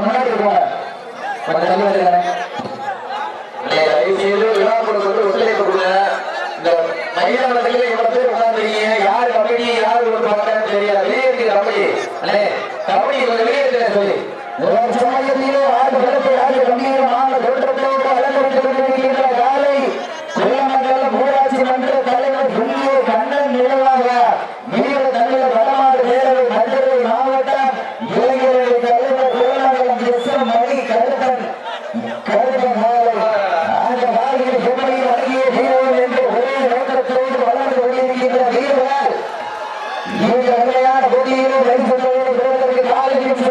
கொஞ்சம் முன்னாடி இருக்கிறாங்க கொஞ்சம் தள்ளி வருகிறேன் தயவுசெய்து விழா கொடுக்கிறது ஒத்துழைப்பு கொடுங்க. இந்த மயிலாளர்களே இவ்வளவு பேர் உட்கார்ந்துருக்கீங்க. யார் கபடி யார் வெளியே இருக்கிற கபடி. அண்ணே கபடி கொஞ்சம் வெளியே இருக்கிறேன் சொல்லி. ஒரு வருஷமா விளையாட போதியில் நடித்து